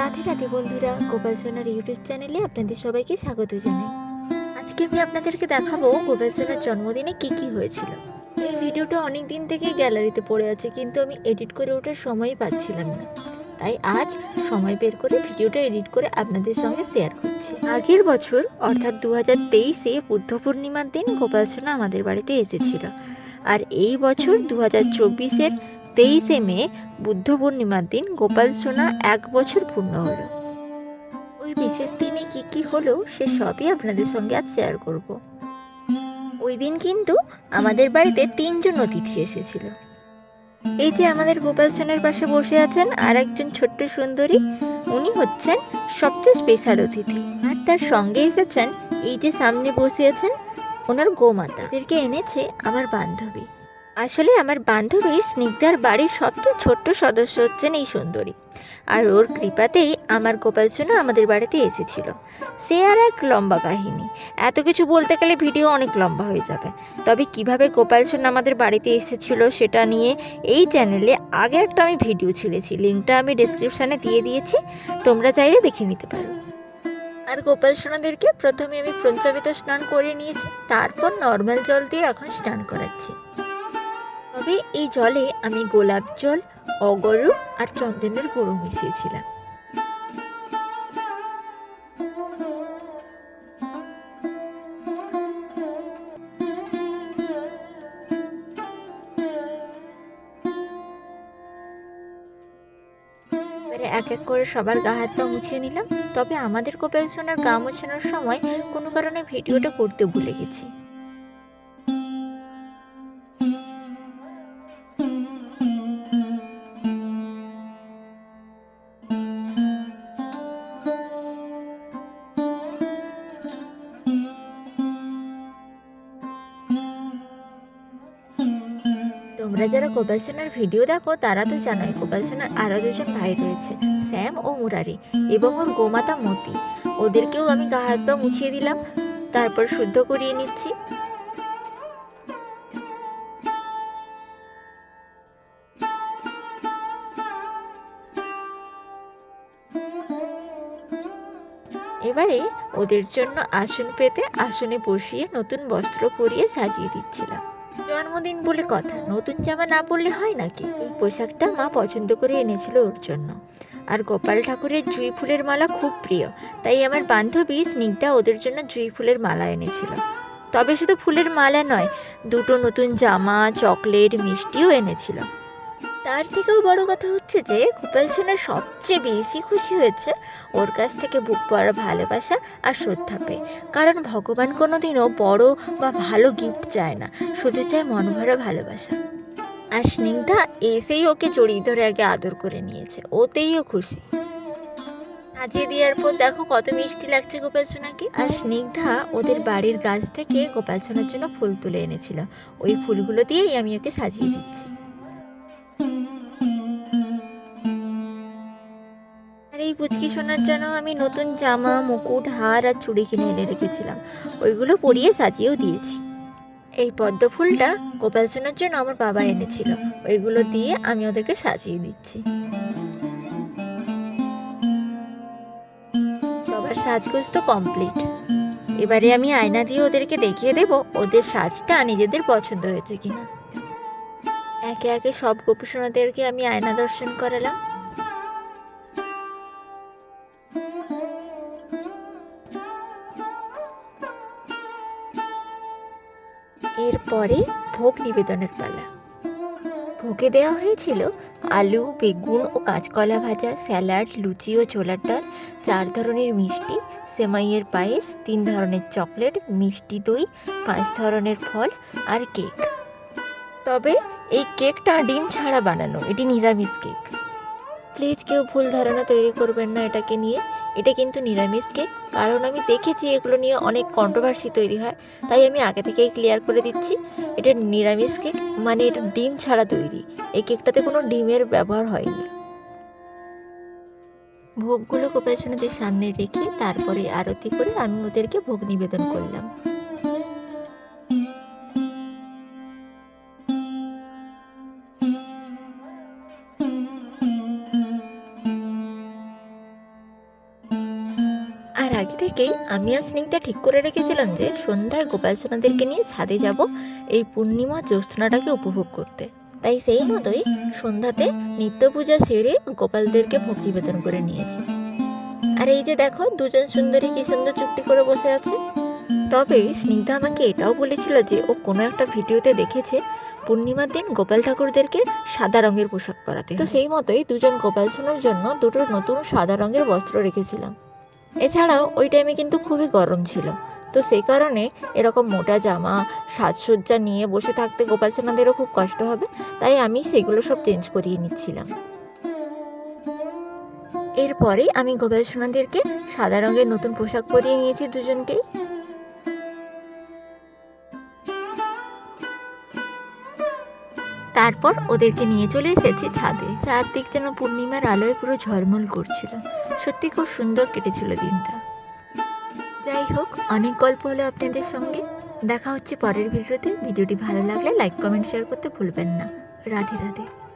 রাধে রাধে বন্ধুরা, গোপাল সোনার ইউটিউব চ্যানেলে আপনাদের সবাইকে স্বাগত জানাই। আজকে আমি আপনাদেরকে দেখাবো গোপাল সোনার জন্মদিনে কি কি হয়েছিল। এই ভিডিওটা অনেক দিন থেকে গ্যালারিতে পড়ে আছে, কিন্তু আমি এডিট করে ওঠার সময়ই পাচ্ছিলাম না। তাই আজ সময় বের করে ভিডিওটা এডিট করে আপনাদের সঙ্গে শেয়ার করছি। আগের বছর, অর্থাৎ দু হাজার তেইশে বুদ্ধ পূর্ণিমার দিন গোপাল সোনা আমাদের বাড়িতে এসেছিল। আর এই বছর দু হাজার চব্বিশের তেইশে মে, বুদ্ধ পূর্ণিমার দিন গোপাল সোনা এক বছর পূর্ণ হলো। ওই বিশেষ দিনে কি কি হলো সে সবই আপনাদের সঙ্গে আজ শেয়ার করব। ওই দিন কিন্তু আমাদের বাড়িতে তিনজন অতিথি এসেছিল। এই যে আমাদের গোপাল সোনার পাশে বসে আছেন আর একজন ছোট্ট সুন্দরী, উনি হচ্ছেন সবচেয়ে স্পেশাল অতিথি। আর তার সঙ্গে এসেছেন এই যে সামনে বসে আছেন ওনার গোমাতা। এদেরকে এনেছে আমার বান্ধবী। আসলে আমার বান্ধবী স্নিগ্ধার বাড়ির সবচেয়ে ছোট্ট সদস্য হচ্ছেন এই সুন্দরী। আর ওর কৃপাতেই আমার গোপাল সোনা আমাদের বাড়িতে এসেছিল। সে আর এক লম্বা কাহিনী। এত কিছু বলতে গেলে ভিডিও অনেক লম্বা হয়ে যাবে। তবে কীভাবে গোপাল সোনা আমাদের বাড়িতে এসেছিল সেটা নিয়ে এই চ্যানেলে আগে একটা আমি ভিডিও ছেড়েছি। লিঙ্কটা আমি ডিসক্রিপশানে দিয়ে দিয়েছি। তোমরা চাইলে দেখে নিতে পারো। আর গোপাল সোনাদেরকে প্রথমে আমি পঞ্চমিত স্নান করে নিয়েছি। তারপর নর্মাল জল দিয়ে এখন স্নান করাচ্ছি। তবে এই জলে আমি গোলাপ জল অগরু আর চন্দনের গুঁড়ো মিশিয়েছিলাম। এক এক করে সবার গা হাত পা মুছিয়ে নিলাম, তবে আমাদের কোপাল সোনার গা মোছানোর সময় কোনো কারণে ভিডিওটা করতে ভুলে গেছি। তোমরা যারা গোপাল সেনার ভিডিও দেখো, তারা তো জানোই গোপাল সেনার আরও দুজন ভাই রয়েছে, স্যাম ও মুরারি এবং ওর গোমাতা মতি। ওদেরকেও আমি গা হাত পা মুছিয়ে দিলাম, তারপর শুদ্ধ করিয়ে নিচ্ছি। এবারে ওদের জন্য আসন পেতে আসনে বসিয়ে নতুন বস্ত্র পরিয়ে সাজিয়ে দিচ্ছিলাম। জন্মদিন বলে কথা। নতুন জামা না পরলে হয় নাকি? এই পোশাকটা মা পছন্দ করে এনেছিল ওর জন্য। আর গোপাল ঠাকুরের জুঁই ফুলের মালা খুব প্রিয়। তাই আমার বান্ধবী স্নিগ্ধা ওদের জন্য জুঁই ফুলের মালা এনেছিল। তবে শুধু ফুলের মালা নয়, দুটো নতুন জামা, চকলেট, মিষ্টিও এনেছিল। তার থেকেও বড় কথা হচ্ছে যে, গোপাল সোনার সবচেয়ে বেশি খুশি হয়েছে ওর কাছ থেকে বুক পড়া ভালোবাসা আর শ্রদ্ধা পেয়ে। কারণ ভগবান কোনোদিনও বড় বা ভালো গিফট চায় না, শুধু চায় মনোভরা ভালোবাসা। আর স্নিগ্ধা এসেই ওকে জড়িয়ে ধরে আগে আদর করে নিয়েছে ওতেইও খুশি। সাজিয়ে দেওয়ার পর দেখো কত মিষ্টি লাগছে গোপাল সোনাকে। আর স্নিগ্ধা ওদের বাড়ির গাছ থেকে গোপাল সোনার জন্য ফুল তুলে এনেছিল। ওই ফুলগুলো দিয়েই আমি ওকে সাজিয়ে দিচ্ছি। আর এই পুচকি শোনার জন্য আমি নতুন জামা, মুকুট, হার আর চুড়ি কিনে এনে রেখেছিলাম। ওইগুলো পরিয়ে সাজিয়েও দিয়েছি। এই পদ্ম ফুলটা গোপাল সোনার জন্য আমার বাবা এনেছিল। ওইগুলো দিয়ে আমি ওদেরকে সাজিয়ে দিচ্ছি। সবার সাজগোজ তো কমপ্লিট। এবারে আমি আয়না দিয়ে ওদেরকে দেখিয়ে দেব ওদের সাজটা নিজেদের পছন্দ হয়েছে কিনা। একে একে সব গোপীসোনাদেরকে আমি আয়না দর্শন করালাম। এরপরে ভোগ নিবেদনের পালা। ভোগে দেওয়া হয়েছিল আলু, বেগুন ও কাঁচকলা ভাজা, স্যালাড, লুচি ও ছোলার ডাল, চার ধরনের মিষ্টি, সেমাইয়ের পায়েস, তিন ধরনের চকলেট, মিষ্টি দই, পাঁচ ধরনের ফল আর কেক। তবে এই কেকটা ডিম ছাড়া বানানো, এটি নিরামিষ কেক। প্লিজ কেউ ভুল ধারণা তৈরি করবেন না এটাকে নিয়ে। এটা কিন্তু নিরামিষ কেক কারণ আমি দেখেছি এগুলো নিয়ে অনেক কন্ট্রোভার্সি তৈরি হয়। তাই আমি আগে থেকেই ক্লিয়ার করে দিচ্ছি, এটা নিরামিষ কেক মানে এটা ডিম ছাড়া তৈরি। এই কেকটাতে কোনো ডিমের ব্যবহার হয়নি। ভোগগুলো গোপালসোনাদের সামনে রেখে তারপরে আরতি করে আমি ওদেরকে ভোগ নিবেদন করলাম। থেকেই আমি আর স্নিগ্ধা ঠিক করে রেখেছিলাম যে সন্ধ্যায় গোপাল সোনাদেরকে নিয়ে ছাদে যাব এই পূর্ণিমা জ্যোৎস্নাটাকে উপভোগ করতে। তাই সেই মতোই সন্ধ্যাতে নিত্য পূজা সেরে গোপালদেরকে ভোগ নিবেদন করে নিয়েছি। আর এই যে দেখো, দুজন সুন্দরী কি সুন্দর চুক্তি করে বসে আছে। তবে স্নিগ্ধা আমাকে এটাও বলেছিল যে ও কোনো একটা ভিডিওতে দেখেছে, পূর্ণিমার দিন গোপাল ঠাকুরদেরকে সাদা রঙের পোশাক পরাতে। তো সেই মতোই দুজন গোপাল সোনার জন্য দুটো নতুন সাদা রঙের বস্ত্র রেখেছিলাম। এছাড়াও ওই টাইমে কিন্তু খুবই গরম ছিল। তো সেই কারণে এরকম মোটা জামা, সাজসজ্জা নিয়ে বসে থাকতে গোপাল সোনাদেরও খুব কষ্ট হবে, তাই আমি সেগুলো সব চেঞ্জ করিয়ে নিচ্ছিলাম। এরপরে আমি গোপাল সোনাদেরকে সাদা রঙের নতুন পোশাক পরিয়ে নিয়েছি দুজনকেই। তারপর ওদেরকে নিয়ে চলে এসেছি ছাদে। চারদিক যেন পূর্ণিমার আলোয় পুরো ঝলমল করছিল। সত্যি খুব সুন্দর কেটেছিল দিনটা। যাই হোক, অনেক গল্প হলো আপনাদের সঙ্গে। দেখা হচ্ছে পরের ভিডিওতে। ভিডিওটি ভালো লাগলে লাইক, কমেন্ট, শেয়ার করতে ভুলবেন না। রাধে রাধে।